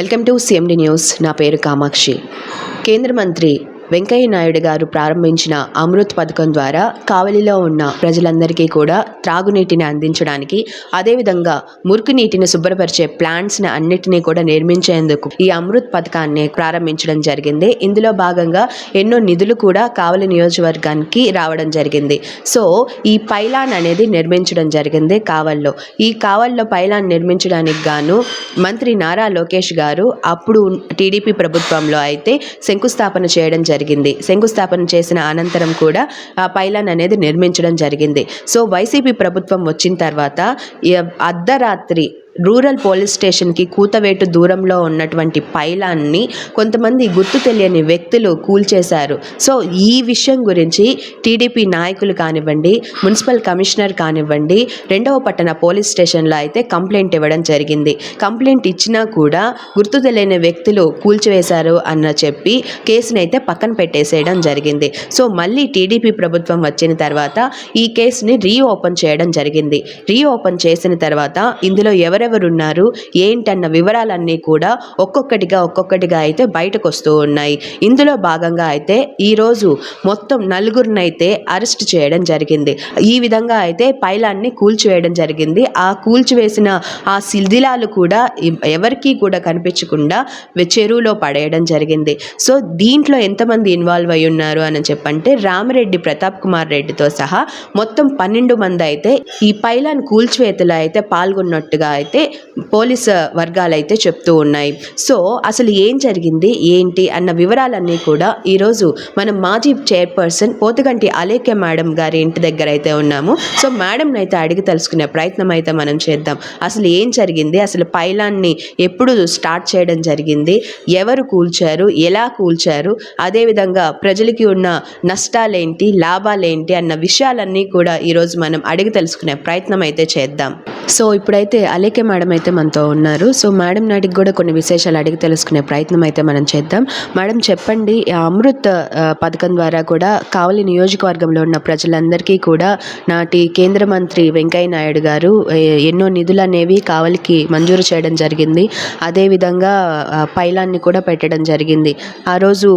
Welcome to CMD news నా పేరు కామాక్షి కేంద్ర మంత్రి వెంకయ్య నాయుడు గారు ప్రారంభించిన అమృత్ పథకం ద్వారా కావలిలో ఉన్న ప్రజలందరికీ కూడా త్రాగునీటిని అందించడానికి అదేవిధంగా మురికి నీటిని శుభ్రపరిచే ప్లాంట్స్ని అన్నిటినీ కూడా నిర్మించేందుకు ఈ అమృత్ పథకాన్ని ప్రారంభించడం జరిగింది. ఇందులో భాగంగా ఎన్నో నిధులు కూడా కావలి నియోజకవర్గానికి రావడం జరిగింది. సో ఈ పైలాన్ అనేది నిర్మించడం జరిగింది కావల్లో. ఈ కావల్లో పైలాన్ నిర్మించడానికి గాను మంత్రి నారా లోకేష్ గారు అప్పుడు టీడీపీ ప్రభుత్వంలో అయితే శంకుస్థాపన చేయడం జరిగింది. శంకుస్థాపన చేసిన అనంతరం కూడా ఆ పైలాన్ అనేది నిర్మించడం జరిగింది. సో వైసీపీ ప్రభుత్వం వచ్చిన తర్వాత అర్ధరాత్రి రూరల్ పోలీస్ స్టేషన్కి కూతవేటు దూరంలో ఉన్నటువంటి పైలాన్ని కొంతమంది గుర్తు తెలియని వ్యక్తులు కూల్చేశారు. సో ఈ విషయం గురించి టీడీపీ నాయకులు కానివ్వండి మున్సిపల్ కమిషనర్ కానివ్వండి రెండవ పట్టణ పోలీస్ స్టేషన్లో అయితే కంప్లైంట్ ఇవ్వడం జరిగింది. కంప్లైంట్ ఇచ్చినా కూడా గుర్తు తెలియని వ్యక్తులు కూల్చివేశారు అన్న చెప్పి కేసుని అయితే పక్కన పెట్టేసేయడం జరిగింది. సో మళ్ళీ టీడీపీ ప్రభుత్వం వచ్చిన తర్వాత ఈ కేసుని రీఓపెన్ చేయడం జరిగింది. రీఓపెన్ చేసిన తర్వాత ఇందులో ఎవరు ఉన్నారు ఏంటన్న వివరాలన్నీ కూడా ఒక్కొక్కటిగా ఒక్కొక్కటిగా అయితే బయటకు వస్తూ ఉన్నాయి. ఇందులో భాగంగా అయితే ఈరోజు మొత్తం నలుగురినైతే అరెస్ట్ చేయడం జరిగింది. ఈ విధంగా అయితే పైలాన్ని కూల్చివేయడం జరిగింది. ఆ కూల్చివేసిన ఆ శిథిలాలు కూడా ఎవరికీ కూడా కనిపించకుండా చెరువులో పడేయడం జరిగింది. సో దీంట్లో ఎంతమంది ఇన్వాల్వ్ అయి ఉన్నారు అని చెప్పంటే రామిరెడ్డి ప్రతాప్ కుమార్ రెడ్డితో సహా మొత్తం పన్నెండు మంది అయితే ఈ పైలాన్ కూల్చివేతలో అయితే పాల్గొన్నట్టుగా అయితే అయితే పోలీస్ వర్గాలు అయితే చెప్తూ ఉన్నాయి. సో అసలు ఏం జరిగింది? ఏంటి? అన్న వివరాలన్నీ కూడా ఈరోజు మనం మాజీ చైర్పర్సన్ పోతగంటి అలేఖ్య మేడం గారి ఇంటి దగ్గర అయితే ఉన్నాము. సో మేడంని అయితే అడిగి తెలుసుకునే ప్రయత్నం అయితే మనం చేద్దాం. అసలు ఏం జరిగింది? అసలు పైలాన్ని ఎప్పుడు స్టార్ట్ చేయడం జరిగింది? ఎవరు కూల్చారు? ఎలా కూల్చారు? అదేవిధంగా ప్రజలకి ఉన్న నష్టాలేంటి? లాభాలేంటి? అన్న విషయాలన్నీ కూడా ఈరోజు మనం అడిగి తెలుసుకునే ప్రయత్నం అయితే చేద్దాం. సో ఇప్పుడైతే అలేకే మేడం అయితే మనతో ఉన్నారు. సో మేడం నాటికి కూడా కొన్ని విశేషాలు అడిగి తెలుసుకునే ప్రయత్నం అయితే మనం చేద్దాం. మేడం చెప్పండి అమృత్ పథకం ద్వారా కూడా కావలి నియోజకవర్గంలో ఉన్న ప్రజలందరికీ కూడా నాటి కేంద్ర మంత్రి వెంకయ్య నాయుడు గారు ఎన్నో నిధులు అనేవి కావలికి మంజూరు చేయడం జరిగింది. అదేవిధంగా పైలాన్ని కూడా పెట్టడం జరిగింది. ఆ రోజు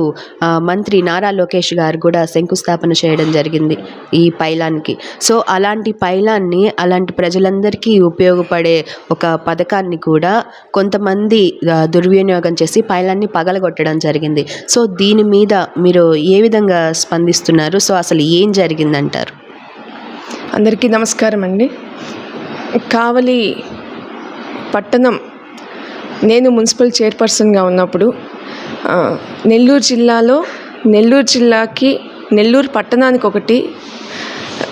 మంత్రి నారా లోకేష్ గారు కూడా శంకుస్థాపన చేయడం జరిగింది ఈ పైలాన్కి. సో అలాంటి పైలాన్ని అలాంటి ప్రజలందరికీ ఉపయోగపడే ఒక పథకాన్ని కూడా కొంతమంది దుర్వినియోగం చేసి పైలాన్ని పగలగొట్టడం జరిగింది. సో దీని మీద మీరు ఏ విధంగా స్పందిస్తున్నారు? సో అసలు ఏం జరిగిందంటారు? అందరికీ నమస్కారం అండి. కావలి పట్టణం నేను మున్సిపల్ చైర్పర్సన్గా ఉన్నప్పుడు నెల్లూరు జిల్లాలో నెల్లూరు జిల్లాకి నెల్లూరు పట్టణానికి ఒకటి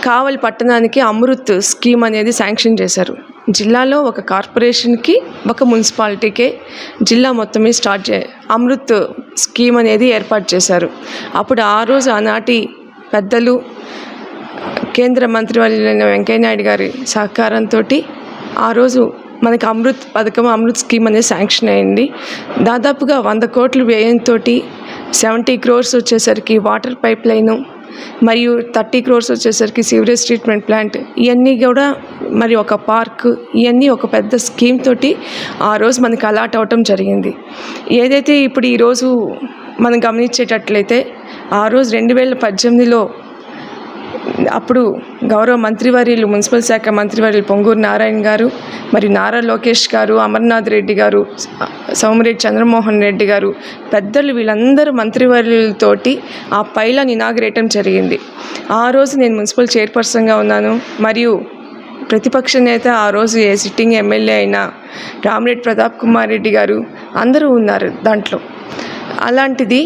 కావలి పట్టణానికి అమృత్ స్కీమ్ అనేది శాంక్షన్ చేశారు. జిల్లాలో ఒక కార్పొరేషన్కి ఒక మున్సిపాలిటీకే జిల్లా మొత్తమే స్టార్ట్ చే అమృత్ స్కీమ్ అనేది ఏర్పాటు చేశారు. అప్పుడు ఆ రోజు ఆనాటి పెద్దలు కేంద్ర మంత్రివర్యులైన వెంకయ్యనాయుడు గారి సహకారంతో ఆ రోజు మనకి అమృత్ పథకం అమృత్ స్కీమ్ అనేది శాంక్షన్ అయింది. దాదాపుగా వంద కోట్ల వ్యయంతో సెవెంటీ క్రోర్స్ వచ్చేసరికి వాటర్ పైప్ లైను మరియు థర్టీ క్రోర్స్ వచ్చేసరికి సీవరేజ్ ట్రీట్మెంట్ ప్లాంట్ ఇవన్నీ కూడా మరి ఒక పార్క్ ఇవన్నీ ఒక పెద్ద స్కీమ్ తోటి ఆ రోజు మనకి అలాట్ అవటం జరిగింది. ఏదైతే ఇప్పుడు ఈరోజు మనం గమనించేటట్లయితే ఆ రోజు రెండు వేల పద్దెనిమిదిలో అప్పుడు గౌరవ మంత్రివర్యులు మున్సిపల్ శాఖ మంత్రివర్యులు పొంగూరు నారాయణ గారు మరియు నారా లోకేష్ గారు అమర్నాథ్ రెడ్డి గారు సోమిరెడ్డి చంద్రమోహన్ రెడ్డి గారు పెద్దలు వీళ్ళందరూ మంత్రివర్యులతోటి ఆ పైలను ఇనాగ్రేటం జరిగింది. ఆ రోజు నేను మున్సిపల్ చైర్పర్సన్గా ఉన్నాను. మరియు ప్రతిపక్ష నేత ఆ రోజు ఏ సిట్టింగ్ ఎమ్మెల్యే అయిన రామిరెడ్డి ప్రతాప్ కుమార్ రెడ్డి గారు అందరూ ఉన్నారు దాంట్లో. అలాంటిది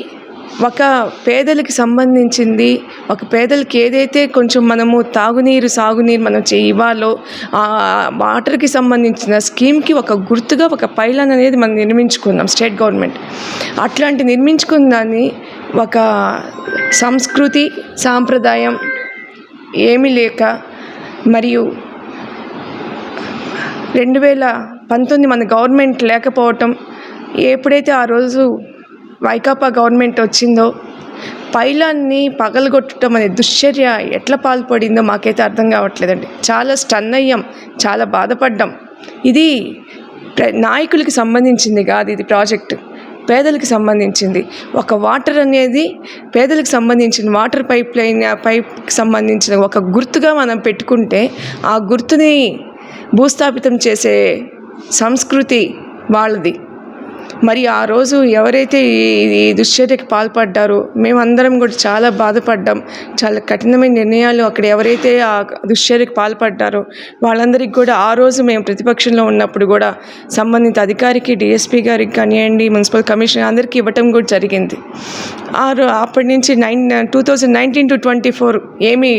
ఒక పేదలకి సంబంధించింది ఒక పేదలకి ఏదైతే కొంచెం మనము తాగునీరు సాగునీరు మనం చే- ఇవ్వాలో ఆ వాటర్కి సంబంధించిన స్కీమ్కి ఒక గుర్తుగా ఒక పైలాన్ అనేది మనం నిర్మించుకున్నాం స్టేట్ గవర్నమెంట్. అట్లాంటి నిర్మించుకున్న దాన్ని ఒక సంస్కృతి సాంప్రదాయం ఏమీ లేక మరియు రెండు వేల పంతొమ్మిది మన గవర్నమెంట్ లేకపోవటం ఎప్పుడైతే ఆ రోజు వైకాపా గవర్నమెంట్ వచ్చిందో పైలాన్ని పగలగొట్టడం అనే దుశ్చర్య ఎట్లా పాల్పడిందో మాకైతే అర్థం కావట్లేదండి. చాలా స్టన్ అయ్యాం చాలా బాధపడ్డాం. ఇది నాయకులకి సంబంధించింది కాదు ఇది ప్రాజెక్ట్ పేదలకు సంబంధించింది. ఒక వాటర్ అనేది పేదలకు సంబంధించిన వాటర్ పైప్ లైన్ పైప్కి సంబంధించిన ఒక గుర్తుగా మనం పెట్టుకుంటే ఆ గుర్తుని భూస్థాపితం చేసే సంస్కృతి వాళ్ళది. మరి ఆ రోజు ఎవరైతే ఈ దుశ్చర్యకి పాల్పడ్డారో మేమందరం కూడా చాలా బాధపడ్డాం. చాలా కఠినమైన నిర్ణయాలు అక్కడ ఎవరైతే ఆ దుశ్చర్యకి పాల్పడ్డారో వాళ్ళందరికీ కూడా ఆ రోజు మేము ప్రతిపక్షంలో ఉన్నప్పుడు కూడా సంబంధిత అధికారికి డిఎస్పీ గారికి కానివ్వండి మున్సిపల్ కమిషనర్ అందరికీ ఇవ్వటం కూడా జరిగింది. ఆ రో అప్పటి నుంచి nine two thousand nineteen to twenty four ఏమి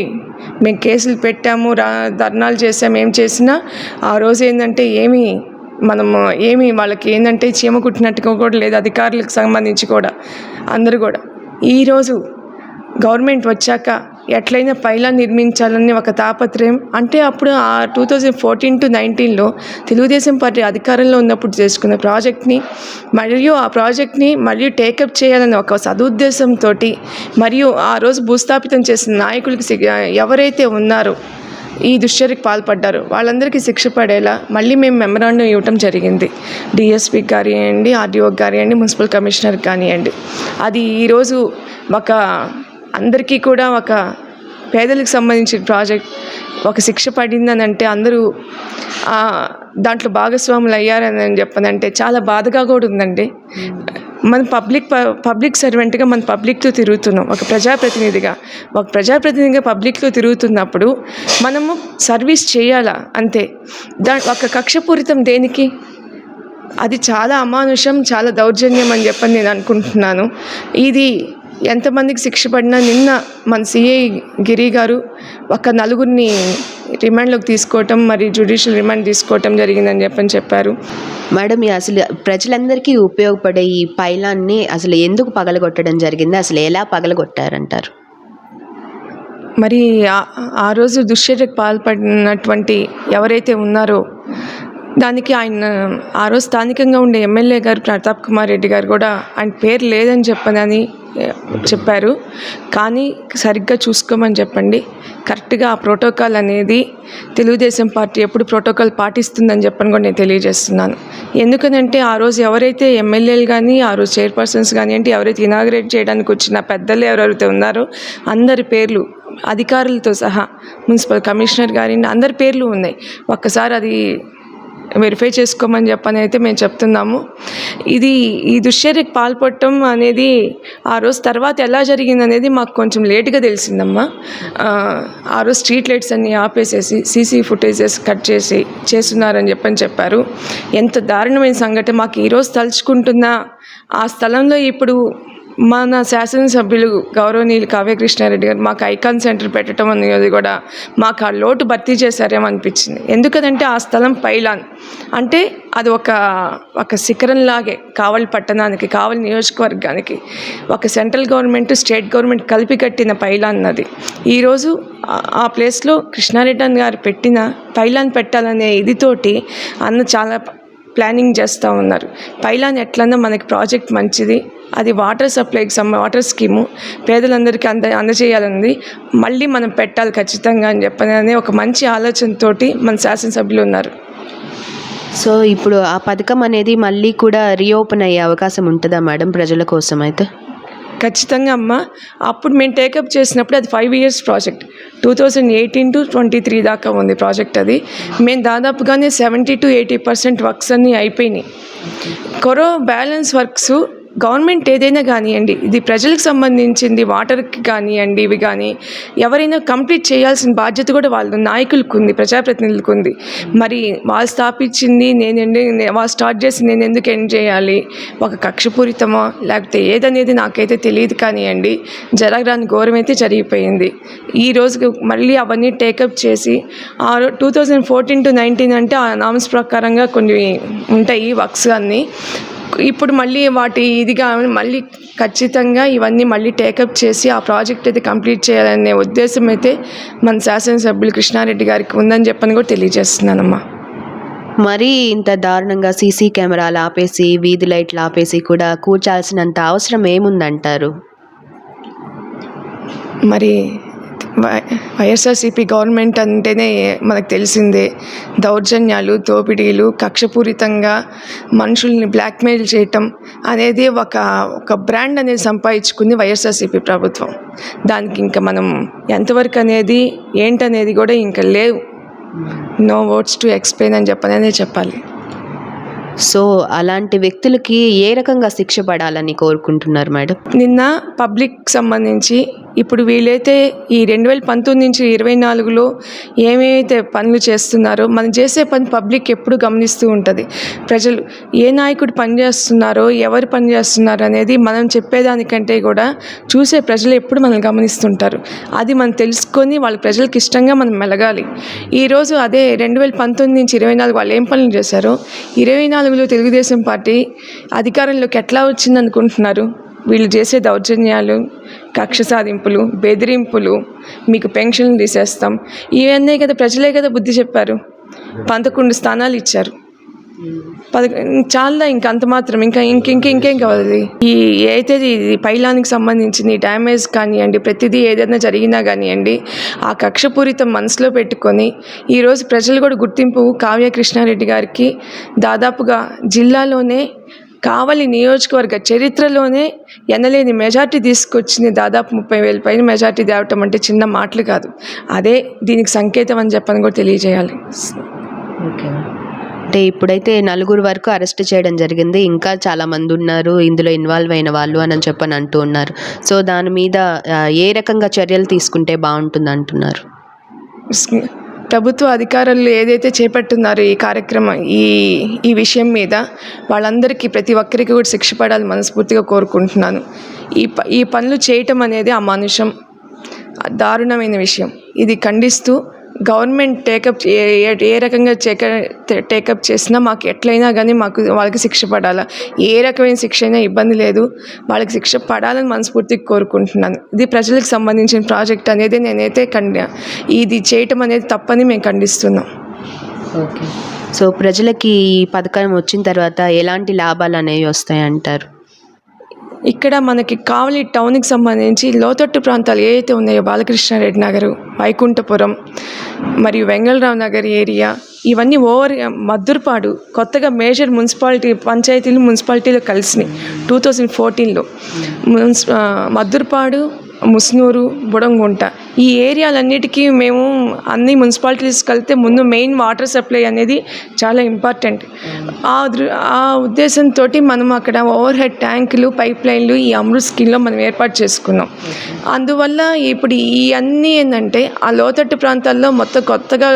మేము కేసులు పెట్టాము రా ధర్నాలు చేసాము ఏం చేసినా ఆ రోజు ఏంటంటే ఏమీ మనము ఏమి వాళ్ళకి ఏంటంటే చీమ కుట్టినట్టుగా కూడా లేదు అధికారులకు సంబంధించి కూడా అందరూ కూడా. ఈరోజు గవర్నమెంట్ వచ్చాక ఎట్లయినా పైలా నిర్మించాలని ఒక తాపత్రయం అంటే అప్పుడు ఆ టూ థౌజండ్ ఫోర్టీన్ టు నైన్టీన్లో తెలుగుదేశం పార్టీ అధికారంలో ఉన్నప్పుడు చేసుకున్న ప్రాజెక్ట్ని మరియు ఆ ప్రాజెక్ట్ని మరియు టేకప్ చేయాలని ఒక సదుద్దేశంతో మరియు ఆ రోజు భూస్థాపితం చేసిన నాయకులకి ఎవరైతే ఉన్నారో ఈ దుశ్చర్యకు పాల్పడ్డారు. వాళ్ళందరికీ శిక్ష పడేలా మళ్ళీ మేము మెమరాండం ఇవ్వటం జరిగింది. డిఎస్పీకి కానివ్వండి ఆర్డీఓకి కానివ్వండి మున్సిపల్ కమిషనర్కి కానివ్వండి అది ఈరోజు ఒక అందరికీ కూడా ఒక పేదలకు సంబంధించిన ప్రాజెక్ట్. ఒక శిక్ష పడిందని అంటే అందరూ దాంట్లో భాగస్వాములు అయ్యారని చెప్పనంటే చాలా బాధగా కూడా ఉందండి. మన పబ్లిక్ పబ్లిక్ సర్వెంట్గా మన పబ్లిక్తో తిరుగుతున్నాం. ఒక ప్రజాప్రతినిధిగా. ఒక ప్రజాప్రతినిధిగా పబ్లిక్తో తిరుగుతున్నప్పుడు మనము సర్వీస్ చేయాలా? అంతే. దా ఒక కక్షపూరితం దేనికి? అది చాలా అమానుషం చాలా దౌర్జన్యం అని చెప్పని నేను అనుకుంటున్నాను. ఇది ఎంతమందికి శిక్ష పడినా నిన్న మన సిఐ గిరి గారు ఒక నలుగురిని రిమాండ్లోకి తీసుకోవటం మరి జ్యుడిషియల్ రిమాండ్ తీసుకోవటం జరిగిందని చెప్పని చెప్పారు. మేడం ఈ అసలు ప్రజలందరికీ ఉపయోగపడే ఈ పైలాన్ని అసలు ఎందుకు పగలగొట్టడం జరిగింది? అసలు ఎలా పగలగొట్టారంటారు? మరి ఆ- రోజు దుశ్చర్యకు పాల్పడినటువంటి ఎవరైతే ఉన్నారో దానికి ఆయన ఆ రోజు స్థానికంగా ఉండే ఎమ్మెల్యే గారు ప్రతాప్ కుమార్ రెడ్డి గారు కూడా ఆయన పేరు లేదని చెప్పనని చెప్పారు. కానీ సరిగ్గా చూసుకోమని చెప్పండి. కరెక్ట్గా ఆ ప్రోటోకాల్ అనేది తెలుగుదేశం పార్టీ ఎప్పుడు ప్రోటోకాల్ పాటిస్తుందని చెప్పని కూడా నేను తెలియజేస్తున్నాను. ఎందుకనంటే ఆ రోజు ఎవరైతే ఎమ్మెల్యేలు కానీ ఆ రోజు చైర్పర్సన్స్ కానివ్వండి ఎవరైతే ఇనాగ్రేట్ చేయడానికి వచ్చిన పెద్దలు ఎవరెవరైతే ఉన్నారో అందరి పేర్లు అధికారులతో సహా మున్సిపల్ కమిషనర్ గారి అందరి పేర్లు ఉన్నాయి. ఒక్కసారి అది వెరిఫై చేసుకోమని చెప్పని అయితే మేము చెప్తున్నాము. ఇది ఈ దుశ్చర్యకు పాల్పడటం అనేది ఆ రోజు తర్వాత ఎలా జరిగింది అనేది మాకు కొంచెం లేట్గా తెలిసిందమ్మా. ఆ, రోజు స్ట్రీట్ లైట్స్ అన్నీ ఆపేసేసి సీసీ ఫుటేజెస్ కట్ చేసి చేస్తున్నారని చెప్పని చెప్పారు. ఎంత దారుణమైన సంఘటన మాకు ఈరోజు తలుచుకుంటున్నా ఆ స్థలంలో ఇప్పుడు మన శాసనసభ్యులు గౌరవనీయులు కావ్య కృష్ణారెడ్డి గారు మాకు ఐకాన్ సెంటర్ పెట్టడం అనేది కూడా మాకు ఆ లోటు భర్తీ చేశారేమో అనిపించింది ఎందుకంటే ఆ స్థలం పైలాన్. అంటే అది ఒక ఒక శిఖరంలాగే కావలి పట్టణానికి కావలి నియోజకవర్గానికి ఒక సెంట్రల్ గవర్నమెంట్ స్టేట్ గవర్నమెంట్ కలిపి కట్టిన పైలాన్ అది. ఈరోజు ఆ- ప్లేస్లో కృష్ణారెడ్డి గారు పెట్టిన పైలాన్ పెట్టాలనే ఇదితోటి అన్న చాలా ప్లానింగ్ చేస్తూ ఉన్నారు. పైలాన్ ఎట్లన్నా మనకి ప్రాజెక్ట్ మంచిది. అది వాటర్ సప్లైకి సమ్ వాటర్ స్కీము పేదలందరికీ అంద అందజేయాలని మళ్ళీ మనం పెట్టాలి ఖచ్చితంగా అని చెప్పని అనే ఒక మంచి ఆలోచనతోటి మన శాసనసభ్యులు ఉన్నారు. సో ఇప్పుడు ఆ పథకం అనేది మళ్ళీ కూడా రీఓపెన్ అయ్యే అవకాశం ఉంటుందా మేడం ప్రజల కోసం అయితే? ఖచ్చితంగా అమ్మ. అప్పుడు మేము టేకప్ చేసినప్పుడు అది five years project two thousand eighteen to twenty three దాకా ఉంది ప్రాజెక్ట్ అది. మేము దాదాపుగానే seventy to eighty percent works అన్నీ అయిపోయినాయి. కొరో బ్యాలెన్స్ వర్క్స్ గవర్నమెంట్ ఏదైనా కానివ్వండి ఇది ప్రజలకు సంబంధించింది వాటర్కి కానివ్వండి ఇవి కానీ ఎవరైనా కంప్లీట్ చేయాల్సిన బాధ్యత కూడా వాళ్ళ నాయకులకు ఉంది ప్రజాప్రతినిధులకు ఉంది. మరి వాళ్ళు స్థాపించింది నేను ఎండి- వాళ్ళు స్టార్ట్ చేసి నేను ఎందుకు ఎండ్ చేయాలి? ఒక కక్షపూరితమా? లేకపోతే ఏదనేది నాకైతే తెలియదు కానివ్వండి జరగరాని ఘోరం అయితే జరిగిపోయింది. ఈ రోజుకి మళ్ళీ అవన్నీ టేకప్ చేసి ఆ two thousand fourteen to nineteen అంటే ఆ నామ్స్ ప్రకారంగా కొన్ని ఉంటాయి వర్క్స్ అన్నీ. ఇప్పుడు మళ్ళీ వాటి ఇదిగా మళ్ళీ ఖచ్చితంగా ఇవన్నీ మళ్ళీ టేకప్ చేసి ఆ ప్రాజెక్ట్ అయితే కంప్లీట్ చేయాలనే ఉద్దేశం అయితే మన శాసనసభ్యులు కృష్ణారెడ్డి గారికి ఉందని చెప్పని కూడా తెలియజేస్తున్నానమ్మా. మరీ ఇంత దారుణంగా సీసీ కెమెరాలు ఆపేసి వీధి లైట్లు ఆపేసి కూడా కూర్చాల్సినంత అవసరం ఏముందంటారు? మరి వైఎస్ఆర్సీపీ గవర్నమెంట్ అంటేనే మనకు తెలిసిందే. దౌర్జన్యాలు దోపిడీలు కక్షపూరితంగా మనుషుల్ని బ్లాక్మెయిల్ చేయటం అనేది ఒక ఒక బ్రాండ్ అనేది సంపాదించుకుంది వైఎస్ఆర్సీపీ ప్రభుత్వం. దానికి ఇంకా మనం ఎంతవరకు అనేది ఏంటనేది కూడా ఇంకా లేవు. నో వర్డ్స్ టు ఎక్స్ప్లెయిన్ అని చెప్పననే చెప్పాలి. సో అలాంటి వ్యక్తులకి ఏ రకంగా శిక్ష పడాలని కోరుకుంటున్నారు మేడం? నిన్న పబ్లిక్ సంబంధించి ఇప్పుడు వీళ్ళైతే ఈ రెండు వేల పంతొమ్మిది నుంచి ఇరవై నాలుగులో ఏమైతే పనులు చేస్తున్నారో మనం చేసే పని పబ్లిక్ ఎప్పుడు గమనిస్తూ ఉంటుంది. ప్రజలు ఏ నాయకుడు పని చేస్తున్నారో ఎవరు పనిచేస్తున్నారు అనేది మనం చెప్పేదానికంటే కూడా చూసే ప్రజలు ఎప్పుడు మనం గమనిస్తుంటారు. అది మనం తెలుసుకొని వాళ్ళ ప్రజలకు ఇష్టంగా మనం మెలగాలి. ఈరోజు అదే రెండు వేల పంతొమ్మిది నుంచి ఇరవై నాలుగు వాళ్ళు ఏం పనులు చేశారో ఇరవై నాలుగు నాలుగులో తెలుగుదేశం పార్టీ అధికారంలోకి ఎట్లా వచ్చింది అనుకుంటున్నారు వీళ్ళు చేసే దౌర్జన్యాలు కక్ష సాధింపులు బెదిరింపులు మీకు పెన్షన్లు తీసేస్తాం ఇవన్నీ కదా ప్రజలే కదా బుద్ధి చెప్పారు. పదకొండు స్థానాలు ఇచ్చారు. పద చాలా ఇంకా అంత మాత్రం? ఇంకా ఇంక ఇంక ఇంకేం కావాలి ఈ అయితే ఇది పైలానికి సంబంధించిన ఈ డ్యామేజ్ కానివ్వండి ప్రతిదీ ఏదైనా జరిగినా కానివ్వండి ఆ కక్షపూరితం మనసులో పెట్టుకొని ఈరోజు ప్రజలు కూడా గుర్తింపు కావ్య కృష్ణారెడ్డి గారికి దాదాపుగా జిల్లాలోనే కావలి నియోజకవర్గ చరిత్రలోనే ఎనలేని మెజార్టీ తీసుకొచ్చింది దాదాపు ముప్పై వేల పైన మెజార్టీ తేవటం అంటే చిన్న మాటలు కాదు. అదే దీనికి సంకేతం అని చెప్పని కూడా తెలియజేయాలి. ఓకే. అంటే ఇప్పుడైతే నలుగురు వరకు అరెస్ట్ చేయడం జరిగింది. ఇంకా చాలా మంది ఉన్నారు. ఇందులో ఇన్వాల్వ్ అయిన వాళ్ళు అని చెప్పని అంటూ ఉన్నారు. సో దాని మీద ఏ రకంగా చర్యలు తీసుకుంటే బాగుంటుంది అంటున్నారు? ప్రభుత్వ అధికారులు ఏదైతే చేపట్టున్నారో ఈ కార్యక్రమం ఈ ఈ విషయం మీద వాళ్ళందరికీ ప్రతి ఒక్కరికి కూడా శిక్ష పడాలి మనస్ఫూర్తిగా కోరుకుంటున్నాను. ఈ ప ఈ పనులు చేయటం అనేది అమానుషం. దారుణమైన విషయం. ఇది ఖండిస్తూ గవర్నమెంట్ టేకప్ ఏ ఏ- రకంగా చేక టేకప్ చేసినా మాకు ఎట్లయినా కానీ మాకు వాళ్ళకి శిక్ష పడాలా. ఏ రకమైన శిక్ష అయినా ఇబ్బంది లేదు. వాళ్ళకి శిక్ష పడాలని మనస్ఫూర్తిగా కోరుకుంటున్నాను. ఇది ప్రజలకు సంబంధించిన ప్రాజెక్ట్ అనేది నేనైతే ఖండి ఇది చేయటం అనేది తప్పని మేము ఖండిస్తున్నాం. ఓకే. సో ప్రజలకి ఈ పథకం వచ్చిన తర్వాత ఎలాంటి లాభాలు అనేవి వస్తాయంటారు? ఇక్కడ మనకి కావలి టౌన్కి సంబంధించి లోతట్టు ప్రాంతాలు ఏవైతే ఉన్నాయో బాలకృష్ణారెడ్డి నగరు వైకుంఠపురం మరియు వెంగళరావు నగర్ ఏరియా ఇవన్నీ ఓవర్ మద్దురుపాడు కొత్తగా మేజర్ మున్సిపాలిటీ పంచాయతీలు మున్సిపాలిటీలు కలిసినాయి. టూ థౌజండ్ ఫోర్టీన్లో మున్స్ మద్దురుపాడు ముస్నూరు బుడంగుంట. ఈ ఏరియాలన్నిటికీ మేము అన్ని మున్సిపాలిటీస్ వెళ్తే ముందు మెయిన్ వాటర్ సప్లై అనేది చాలా ఇంపార్టెంట్. ఆ దృ ఆ ఉద్దేశంతో మనం అక్కడ ఓవర్ హెడ్ ట్యాంకులు పైప్ లైన్లు ఈ అమృత్ స్కీమ్లో మనం ఏర్పాటు చేసుకున్నాం. అందువల్ల ఇప్పుడు ఈ అన్నీ ఏంటంటే ఆ లోతట్టు ప్రాంతాల్లో మొత్తం కొత్తగా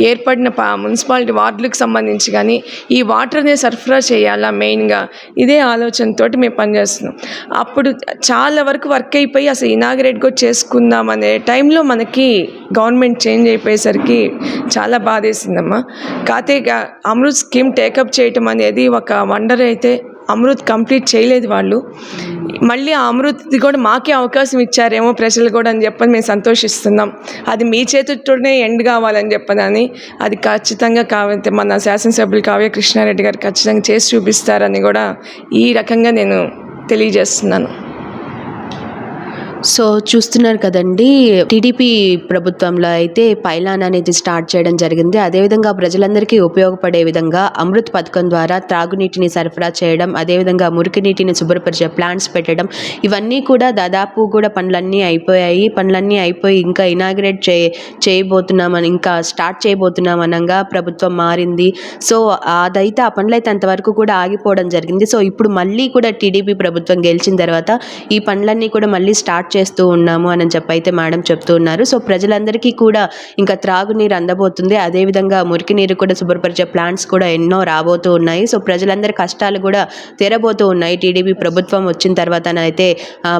ఏర్పడిన పా మున్సిపాలిటీ వార్డులకు సంబంధించి కానీ ఈ వాటర్ని సరఫరా చేయాలా మెయిన్గా? ఇదే ఆలోచనతోటి మేము పనిచేస్తున్నాం. అప్పుడు చాలా వరకు వర్క్ అయిపోయి అసలు ఇనాగరేట్ కూడా చేసుకుందాం అనే టైంలో మనకి గవర్నమెంట్ చేంజ్ అయిపోయేసరికి చాలా బాధేసిందమ్మా. కాకపోతే ఇక అమృత్ స్కీమ్ టేకప్ చేయటం అనేది ఒక వండర్ అయితే అమృత్ కంప్లీట్ చేయలేదు వాళ్ళు. మళ్ళీ ఆ అమృత్ది కూడా మాకే అవకాశం ఇచ్చారేమో ప్రజలు కూడా అని చెప్పని మేము సంతోషిస్తున్నాం. అది మీ చేతితోనే ఎండ్ కావాలని చెప్పదని అది ఖచ్చితంగా కావైతే మన శాసనసభ్యులు కావ్య కృష్ణారెడ్డి గారు ఖచ్చితంగా చేసి చూపిస్తారని కూడా ఈ రకంగా నేను తెలియజేస్తున్నాను. సో చూస్తున్నారు కదండి టీడీపీ ప్రభుత్వంలో అయితే పైలాన్ అనేది స్టార్ట్ చేయడం జరిగింది. అదేవిధంగా ప్రజలందరికీ ఉపయోగపడే విధంగా అమృత్ పథకం ద్వారా త్రాగునీటిని సరఫరా చేయడం అదేవిధంగా మురికి నీటిని శుభ్రపరిచే ప్లాంట్స్ పెట్టడం ఇవన్నీ కూడా దాదాపు కూడా పనులన్నీ అయిపోయాయి. పనులన్నీ అయిపోయి ఇంకా ఇనాగ్రేట్ చే చేయబోతున్నామని ఇంకా స్టార్ట్ చేయబోతున్నాం అనగా ప్రభుత్వం మారింది. సో అదైతే ఆ పనులైతే అంతవరకు కూడా ఆగిపోవడం జరిగింది. సో ఇప్పుడు మళ్ళీ కూడా టీడీపీ ప్రభుత్వం గెలిచిన తర్వాత ఈ పనులన్నీ కూడా మళ్ళీ స్టార్ట్ చేస్తూ ఉన్నాము అని చెప్పి అయితే మేడం చెప్తూ ఉన్నారు. సో ప్రజలందరికీ కూడా ఇంకా త్రాగునీరు అందబోతుంది. అదేవిధంగా మురికి నీరు కూడా శుభ్రపరిచే ప్లాంట్స్ కూడా ఎన్నో రాబోతూ ఉన్నాయి. సో ప్రజలందరి కష్టాలు కూడా తీరబోతూ ఉన్నాయి. టీడీపీ ప్రభుత్వం వచ్చిన తర్వాత అయితే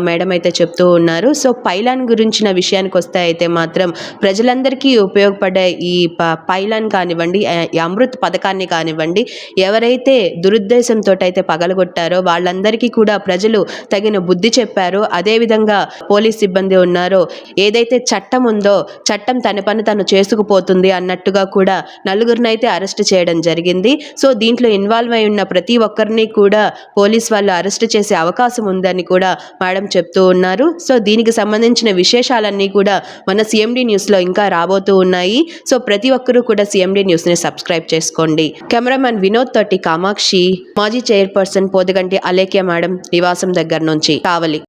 మేడం అయితే చెప్తూ ఉన్నారు. సో పైలాన్ గురించిన విషయానికి వస్తే అయితే మాత్రం ప్రజలందరికీ ఉపయోగపడే ఈ ప పైలాన్ కానివ్వండి అమృత్ పథకాన్ని కానివ్వండి ఎవరైతే దురుద్దేశంతో అయితే పగలగొట్టారో వాళ్ళందరికీ కూడా ప్రజలు తగిన బుద్ధి చెప్పారు. అదేవిధంగా పోలీస్ సిబ్బంది ఉన్నారో ఏదైతే చట్టం ఉందో చట్టం తన పని తను చేసుకుపోతుంది అన్నట్టుగా కూడా నలుగురినైతే అరెస్ట్ చేయడం జరిగింది. సో దీంట్లో ఇన్వాల్వ్ అయి ఉన్న ప్రతి ఒక్కరిని కూడా పోలీస్ వాళ్ళు అరెస్ట్ చేసే అవకాశం ఉందని కూడా మేడం చెప్తూ ఉన్నారు. సో దీనికి సంబంధించిన విశేషాలన్నీ కూడా మన సిఎండి న్యూస్లో ఇంకా రాబోతూ ఉన్నాయి. సో ప్రతి ఒక్కరూ కూడా సిఎండి న్యూస్ని సబ్స్క్రైబ్ చేసుకోండి. కెమెరామెన్ వినోద్ తోటి కామాక్షి మాజీ చైర్పర్సన్ పోదగంటి అలేఖ్య మేడం నివాసం దగ్గర నుంచి కావలి.